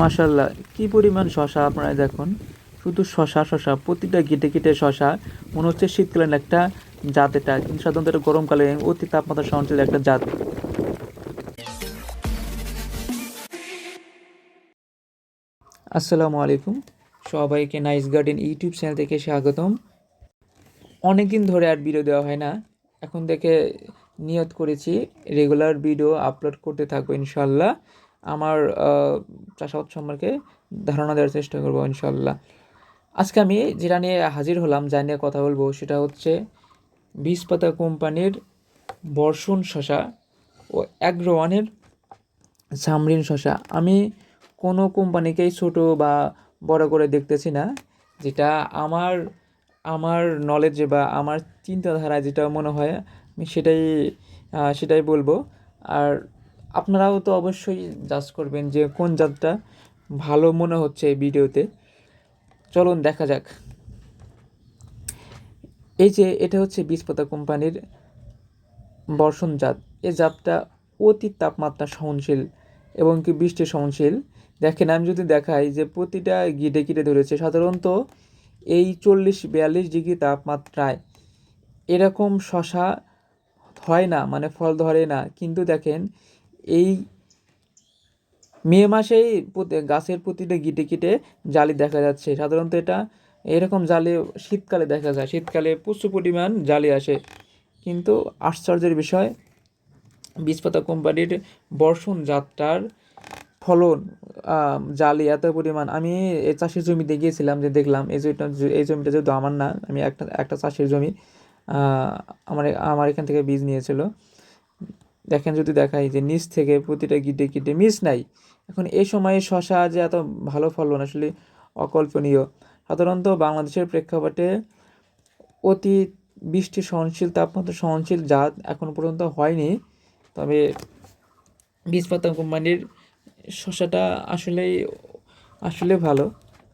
মাশাল্লাহ কি পরিমাণ শশা আপনারা দেখুন? শুধু শশা শশা, প্রতিটা গিটে গিটে শশা। মনে হচ্ছে শীতকালীন একটা জাত এটা, কিন্তু সাধারণত গরমকালে অতি তাপমাত্রা সহনশীল একটা জাত। আসসালামু আলাইকুম। সবাইকে নাইস গার্ডেন ইউটিউব চ্যানেল থেকে স্বাগতম। অনেক দিন ধরে আর ভিডিও দেওয়া হয় না। এখন থেকে নিয়ত করেছি, রেগুলার ভিডিও আপলোড করতে থাকব ইনশাল্লাহ আমার চাষাবাদ সম্পর্কে ধারণা দেওয়ার চেষ্টা করব ইনশাল্লাহ আজকে আমি যেটা নিয়ে হাজির হলাম, যা নিয়ে কথা বলব, সেটা হচ্ছে বিষপাতা কোম্পানির বর্ষণ শশা ও অ্যাগ্রো ওয়ানের সামরিন শশা। আমি কোনো কোম্পানিকেই ছোট বা বড় করে দেখতেছি না, যেটা আমার আমার নলেজে বা আমার চিন্তাধারায় যেটা মনে হয়, আমি সেটাই সেটাই বলব। আর আপনারাও তো অবশ্যই জাজ করবেন যে কোন জাতটা ভালো মনে হচ্ছে এই ভিডিওতে। চলুন দেখা যাক। এই যে এটা হচ্ছে বীজপাতা কোম্পানির বর্ষণ জাত। এই জাতটা অতি তাপমাত্রা সহনশীল এবং কি বৃষ্টি সহনশীল। দেখেন, আমি যদি দেখাই যে প্রতিটা গিটে গিটে ধরেছে, সাধারণত এই চল্লিশ বিয়াল্লিশ ডিগ্রি তাপমাত্রায় এরকম শশা হয় না মানে ফল ধরে না। কিন্তু দেখেন এই মে মাসেই গাছের প্রতিটা গিটে গিটে জালি দেখা যাচ্ছে। সাধারণত এটা এরকম জালি শীতকালে দেখা যায়। শীতকালে প্রচুর পরিমাণ জালি আসে। কিন্তু আশ্চর্যের বিষয়, বীজপাতা কোম্পানির বর্ষণ জাতটার ফলন জালি এত পরিমাণ। আমি এই চাষের জমিতে গিয়েছিলাম যে দেখলাম, এই জমিটা এই জমিটা যেহেতু আমার না, আমি একটা একটা চাষের জমি আমার আমার এখান থেকে বীজ নিয়েছিল। দেখেন যদি দেখাই যে নিচ থেকে প্রতিটা গিটে গিটে মিস নাই, এখন এই সময়ে শশা যে এত ভালো ফলন আসলে অকল্পনীয়। সাধারণত বাংলাদেশের প্রেক্ষাপটে অতি বৃষ্টি সহনশীল তাপমাত্রা সহনশীল জাত এখন পর্যন্ত হয়নি, তবে বীজপাতা কোম্পানির শশাটা আসলেই, আসলে ভালো।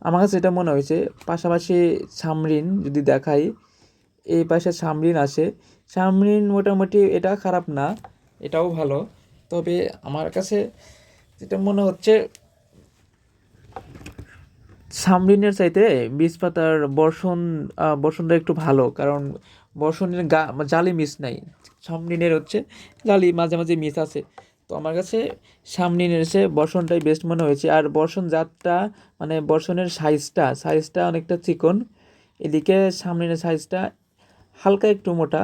আমার কাছে এটা মনে হয়েছে, পাশাপাশি সামরিন যদি দেখাই, এই পাশে সামরিন আছে, সামরিন মোটামুটি এটা খারাপ না এটাও ভালো। তবে আমার কাছে যেটা মনে হচ্ছে, সামরিনের চাইতে বীজ পাতার বর্ষণ বর্ষণটা একটু ভালো, কারণ বর্ষণের গা, জালি মিস নাই। সামরিনের হচ্ছে জালি মাঝে মাঝে মিস আছে। তো আমার কাছে সামরিনের সে বর্ষণটাই বেস্ট মনে হয়েছে। আর বর্ষণ জাতটা মানে বর্ষণের সাইজটা সাইজটা অনেকটা চিকন। এদিকে সামরিনের সাইজটা হালকা একটু মোটা।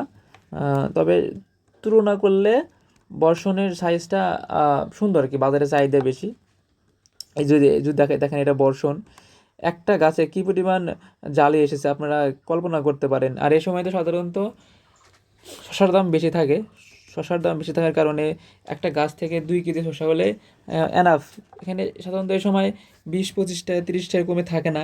তবে তুলনা করলে বর্ষণের সাইজটা সুন্দর আর কি বাজারে চাহিদা বেশি। এই যদি যদি দেখেন দেখেন এটা বর্ষণ। একটা গাছে কী পরিমাণ জালি এসেছে আপনারা কল্পনা করতে পারেন। আর এই সময় তো সাধারণত শসার দাম বেশি থাকে। শশার দাম বেশি থাকার কারণে একটা গাছ থেকে দুই কেজি শসা হলে এনাফ এখানে সাধারণত এই সময় বিশ পঁচিশটা তিরিশটা কমে থাকে না।